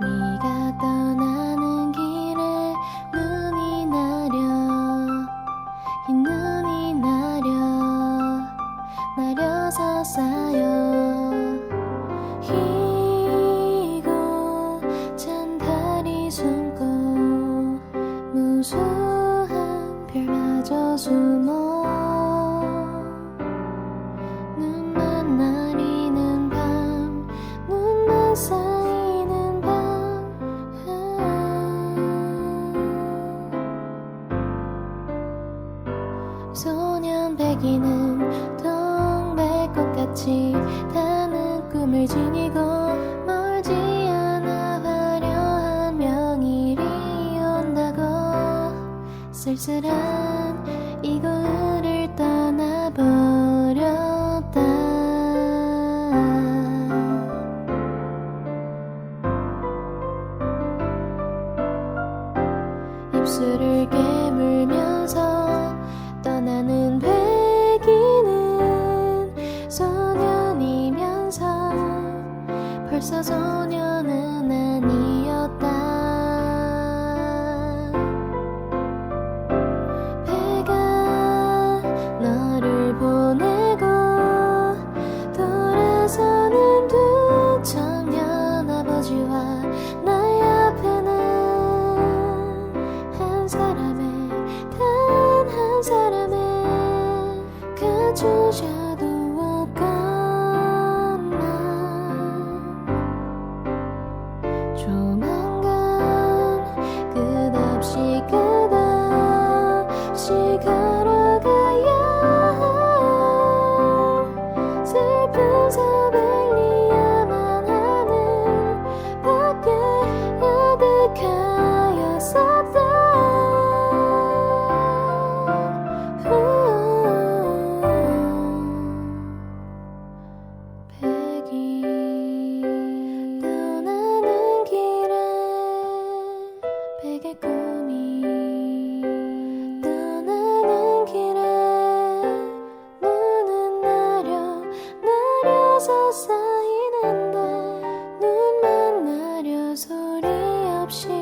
네가 떠나는 길에 눈이 나려. 흰 눈이 나려. 나려서 쌓여. 희고 찬 달이 숨고 무수한 별마저 숨어. 눈만 나리는 밤 눈만 쌓이 소년 백이는 동백꽃같이 타는 꿈을 지니고 멀지 않아 화려한 명일이 온다고. 쓸쓸한 이 거울을 떠나버렸다. 입술을 깨 벌써 소년은 아니었다. 배가 너를 보내고 돌아서는 두 청년 아버지와 나의 앞에는 한 사람의 단 한 사람의 가주셔 솟아이는데 눈만 나려 소리 없이